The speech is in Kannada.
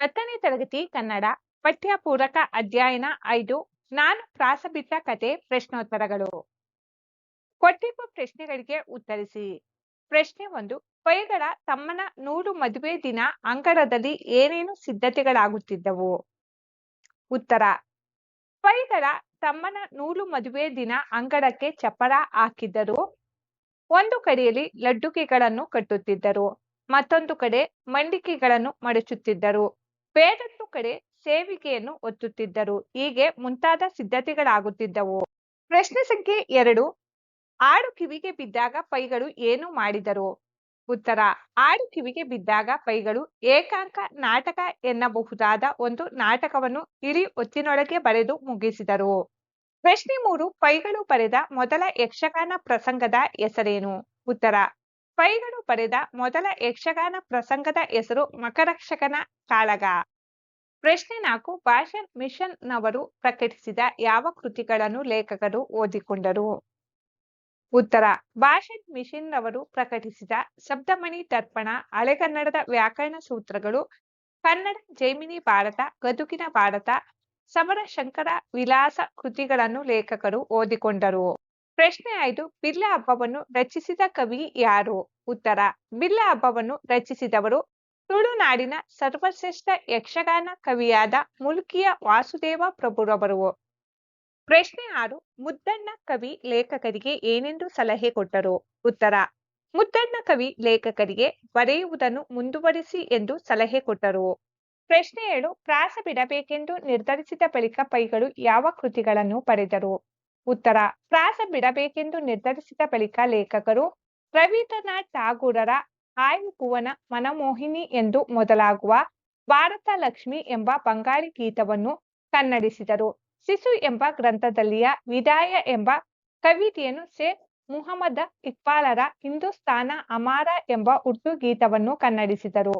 ಹತ್ತನೇ ತರಗತಿ ಕನ್ನಡ ಪಠ್ಯ ಪೂರಕ ಅಧ್ಯಯನ ಐದು, ನಾನು ಪ್ರಾಸಬಿಟ್ಟ ಕತೆ ಪ್ರಶ್ನೋತ್ತರಗಳು. ಕೊಟ್ಟಿರುವ ಪ್ರಶ್ನೆಗಳಿಗೆ ಉತ್ತರಿಸಿ. ಪ್ರಶ್ನೆ ಒಂದು, ಪೈಗಳ ತಮ್ಮನ ನೂರು ಮದುವೆ ದಿನ ಅಂಗಳದಲ್ಲಿ ಏನೇನು ಸಿದ್ಧತೆಗಳಾಗುತ್ತಿದ್ದವು? ಉತ್ತರ, ಪೈಗಳ ತಮ್ಮನ ನೂರು ಮದುವೆ ದಿನ ಅಂಗಳಕ್ಕೆ ಚಪ್ಪರ ಹಾಕಿದ್ದರು. ಒಂದು ಕಡೆಯಲ್ಲಿ ಲಡ್ಡುಗೆಗಳನ್ನು ಕಟ್ಟುತ್ತಿದ್ದರು, ಮತ್ತೊಂದು ಕಡೆ ಮಂಡಿಕೆಗಳನ್ನು ಮಡಚುತ್ತಿದ್ದರು. ಬೇರೊಂದು ಕಡೆ ಸೇವಿಕೆಯನ್ನು ಒತ್ತುತ್ತಿದ್ದರು. ಹೀಗೆ ಮುಂತಾದ ಸಿದ್ಧತೆಗಳಾಗುತ್ತಿದ್ದವು. ಪ್ರಶ್ನೆ ಸಂಖ್ಯೆ ಎರಡು. ಆಡು ಕಿವಿಗೆ ಬಿದ್ದಾಗ ಪೈಗಳು ಏನು ಮಾಡಿದರು? ಉತ್ತರ. ಆಡು ಕಿವಿಗೆ ಬಿದ್ದಾಗ ಪೈಗಳು ಏಕಾಂಕ ನಾಟಕ ಎನ್ನಬಹುದಾದ ಒಂದು ನಾಟಕವನ್ನು ಇಳಿ ಒತ್ತಿನೊಳಗೆ ಬರೆದು ಮುಗಿಸಿದರು. ಪ್ರಶ್ನೆ ಮೂರು. ಪೈಗಳು ಬರೆದ ಮೊದಲ ಯಕ್ಷಗಾನ ಪ್ರಸಂಗದ ಹೆಸರೇನು? ಉತ್ತರ. ಪೈಗಳು ಪಡೆದ ಮೊದಲ ಯಕ್ಷಗಾನ ಪ್ರಸಂಗದ ಹೆಸರು ಮಕರಕ್ಷಕನ ಕಾಳಗ. ಪ್ರಶ್ನೆ ನಾಲ್ಕು ಭಾಷನ್ ಮಿಷನ್ ನವರು ಪ್ರಕಟಿಸಿದ ಯಾವ ಕೃತಿಗಳನ್ನು ಲೇಖಕರು ಓದಿಕೊಂಡರು? ಉತ್ತರ ಭಾಷನ್ ಮಿಷನ್ ರವರು ಪ್ರಕಟಿಸಿದ ಶಬ್ದಮಣಿ ತರ್ಪಣ ಹಳೆಗನ್ನಡದ ವ್ಯಾಕರಣ ಸೂತ್ರಗಳು, ಕನ್ನಡ, ಜೈಮಿನಿ ಭಾರತ, ಗದುಗಿನ ಭಾರತ ಸಮರ ಶಂಕರ ವಿಲಾಸ ಕೃತಿಗಳನ್ನು ಲೇಖಕರು ಓದಿಕೊಂಡರು. ಪ್ರಶ್ನೆ ಐದು, ಬಿರ್ಲಾ ಹಬ್ಬವನ್ನು ರಚಿಸಿದ ಕವಿ ಯಾರು? ಉತ್ತರ, ಬಿರ್ಲಾ ಹಬ್ಬವನ್ನು ರಚಿಸಿದವರು ತುಳುನಾಡಿನ ಸರ್ವಶ್ರೇಷ್ಠ ಯಕ್ಷಗಾನ ಕವಿಯಾದ ಮುಲ್ಕಿಯ ವಾಸುದೇವ ಪ್ರಭುರವರು. ಪ್ರಶ್ನೆ ಆರು, ಮುದ್ದಣ್ಣ ಕವಿ ಲೇಖಕರಿಗೆ ಏನೆಂದು ಸಲಹೆ ಕೊಟ್ಟರು? ಉತ್ತರ, ಮುದ್ದಣ್ಣ ಕವಿ ಲೇಖಕರಿಗೆ ಬರೆಯುವುದನ್ನು ಮುಂದುವರಿಸಿ ಎಂದು ಸಲಹೆ ಕೊಟ್ಟರು. ಪ್ರಶ್ನೆ ಏಳು, ಪ್ರಾಸ ಬಿಡಬೇಕೆಂದು ನಿರ್ಧರಿಸಿದ ಬಳಿಕ ಪೈಗಳು ಯಾವ ಕೃತಿಗಳನ್ನು ಬರೆದರು? ಉತ್ತರ. ಪ್ರಾಸ ಬಿಡಬೇಕೆಂದು ನಿರ್ಧರಿಸಿದ ಬಳಿಕ ಲೇಖಕರು ರವೀಂದ್ರನಾಥ್ ಟಾಗೂರರ ಆಯು ಭುವನ ಮನಮೋಹಿನಿ ಎಂದು ಮೊದಲಾಗುವ ಭಾರತ ಲಕ್ಷ್ಮಿ ಎಂಬ ಬಂಗಾಳಿ ಗೀತವನ್ನು ಕನ್ನಡಿಸಿದರು. ಶಿಶು ಎಂಬ ಗ್ರಂಥದಲ್ಲಿಯ ವಿದಾಯ ಎಂಬ ಕವಿತೆಯನ್ನು ಶೇಖ್ ಮುಹಮ್ಮದ ಇಕ್ಬಾಲರ ಹಿಂದೂಸ್ತಾನ ಅಮಾರ ಎಂಬ ಉರ್ದು ಗೀತವನ್ನು ಕನ್ನಡಿಸಿದರು.